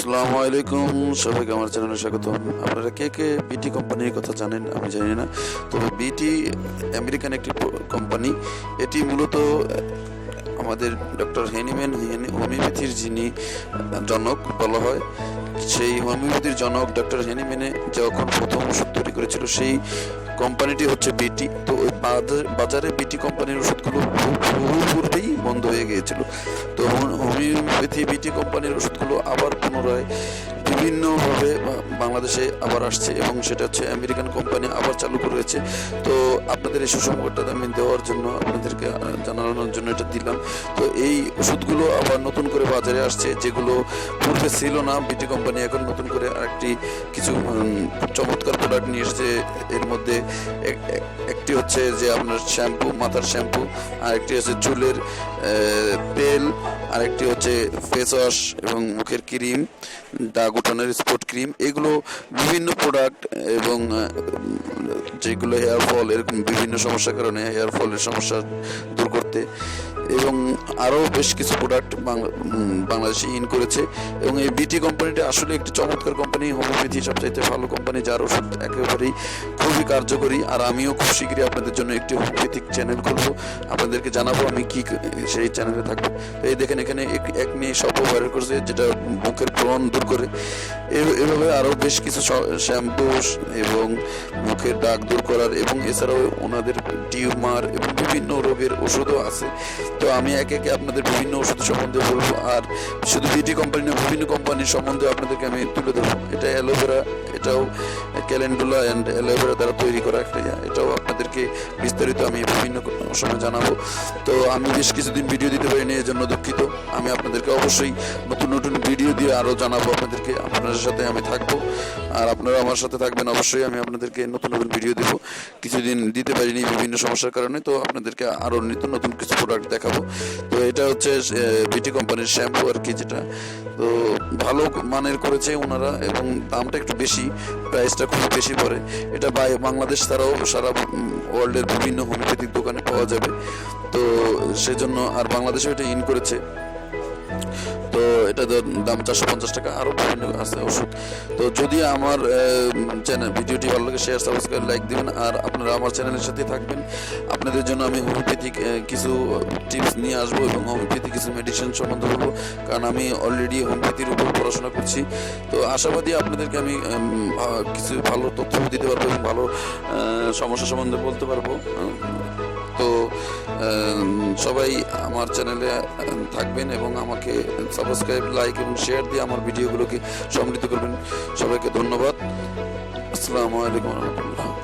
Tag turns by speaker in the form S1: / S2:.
S1: আসসালামু আলাইকুম। সবাইকে আমার চ্যানেলে স্বাগত আপনারা কে কে বিটি কোম্পানির কথা জানেন আমি জানি না। তবে বিটি আমেরিকান একটি কোম্পানি। এটি মূলত, আমাদের ডক্টর হেনিম্যান হেনি- হোমিওপ্যাথির যিনি জনক বলা হয়, সেই হোমিওপ্যাথির জনক ডক্টর হেনিম্যানে যখন প্রথম ওষুধ তৈরি করেছিল, সেই কোম্পানিটি হচ্ছে বিটি তো ওই বাজার- বিটি কোম্পানির ওষুধগুলো পূর্বেই বন্ধ হয়ে গিয়েছিল। তো হোম- হোমিওপ্যাথি বিটি কোম্পানির ওষুধগুলো আবার পুনরায় বিভিন্নভাবে বাংলাদেশে আবার আসছে এবং সেটা হচ্ছে আমেরিকান কোম্পানি আবার চালু করেছে। তো আপনাদের এই সুসংবাদটা আমি দেওয়ার জন্য আপনাদেরকে জানানোর জন্য এটা দিলাম। তো এই ওষুধগুলো আবার নতুন করে বাজারে আসছে, যেগুলো পূর্বে ছিল না। বিটি কোম্পানি এখন নতুন করে আরেকটি কিছু চমৎকার প্রোডাক্ট নিয়ে এসেছে। এর মধ্যে এক- এক- একটি হচ্ছে যে আপনার শ্যাম্পু, মাথার শ্যাম্পু আর একটি হচ্ছে চুলের তেল, আরেকটি হচ্ছে ফেস ওয়াশ এবং মুখের ক্রিম। দাগ স্পট ক্রিম এগুলো বিভিন্ন প্রোডাক্ট এবং যেগুলো হেয়ার ফল এরকম বিভিন্ন সমস্যার কারণে হেয়ার ফলের সমস্যা দূর করতে এবং আরও বেশ কিছু প্রোডাক্ট বাংলাদেশে ইন করেছে এবং এই বিটি কোম্পানিটা আসলে একটি চমৎকার কোম্পানি হোমিওপ্যাথি সবচাইতে ভালো কোম্পানি যার ওষুধ একেবারেই খুবই কার্যকরী। আর আমিও খুব শীঘ্রই আপনাদের জন্য একটি হোমিওপ্যাথিক চ্যানেল খুলবো। আপনাদেরকে জানাব আমি কি, সেই চ্যানেলে থাকব। এই দেখেন এখানে এক- ভাইরাল করছে, যেটা ব্রণ দূর করে। এভাবে আরও বেশ কিছু শ্যাম্পু, এবং মুখের দাগ দূর করার, এবং এছাড়াও ওনাদের টিউমার এবং বিভিন্ন রোগের ওষুধও আছে। তো আমি একে একে আপনাদের বিভিন্ন ওষুধ সম্বন্ধে বলব, আর শুধু বিটি কোম্পানি না, বিভিন্ন কোম্পানির সম্বন্ধে আপনাদেরকে আমি তুলে ধরবো। এটা অ্যালোভেরা, এটাও ক্যালেন্ডুলা অ্যান্ড অ্যালোভেরা দ্বারা তৈরি করা একটা। এটাও আপনাদেরকে বিস্তারিত আমি বিভিন্ন সময় জানাব। তো আমি বেশ কিছুদিন ভিডিও দিতে পারিনি এর জন্য দুঃখিত। আমি আপনাদেরকে অবশ্যই নতুন নতুন ভিডিও দিয়ে আরও জানাব আপনাদেরকে। আপনাদের সাথে আমি থাকব। আর আপনারা আমার সাথে থাকবেন, অবশ্যই আমি আপনাদেরকে নতুন নতুন ভিডিও দেবো। কিছুদিন দিতে পারিনি বিভিন্ন সমস্যার কারণে, তো আপনাদেরকে আরও নিত্য নতুন কিছু প্রোডাক্ট দেখাবো। তো এটা হচ্ছে বিটি কোম্পানির শ্যাম্পু আর কি যেটা। তো ভালো মানের করেছে ওনারা এবং দামটা একটু বেশি প্রাইসটা খুব বেশি পড়ে। এটা বাই বাংলাদেশ ছাড়াও সারা ওয়ার্ল্ডের বিভিন্ন হোমিওপ্যাথিক দোকানে পাওয়া যাবে। তো সেজন্য আর বাংলাদেশে এটা ইন করেছে। তো এটা দাম চারশো পঞ্চাশ টাকা আরও বিভিন্ন আছে ওষুধ। তো যদি আমার চ্যানেল ভিডিওটি ভালো লাগে শেয়ার সাবস্ক্রাইব লাইক দিবেন, আর আপনারা আমার চ্যানেলের সাথে থাকবেন। আপনাদের জন্য আমি হোমিওপ্যাথিক কিছু টিপস নিয়ে আসব এবং হোমিওপ্যাথিক কিছু মেডিসিন সম্বন্ধে বলব, কারণ আমি অলরেডি হোমিওপ্যাথির উপর পড়াশোনা করছি। তো আশাবাদী আপনাদেরকে আমি কিছু ভালো তথ্য দিতে পারব এবং ভালো সমস্যা সম্বন্ধে বলতে পারব। তো সবাই আমার চ্যানেলে থাকবেন এবং আমাকে সাবস্ক্রাইব, লাইক এবং শেয়ার দিয়ে আমার ভিডিওগুলোকে সমৃদ্ধ করবেন। সবাইকে ধন্যবাদ। আসসালামু আলাইকুম রহমতুল্লাহ।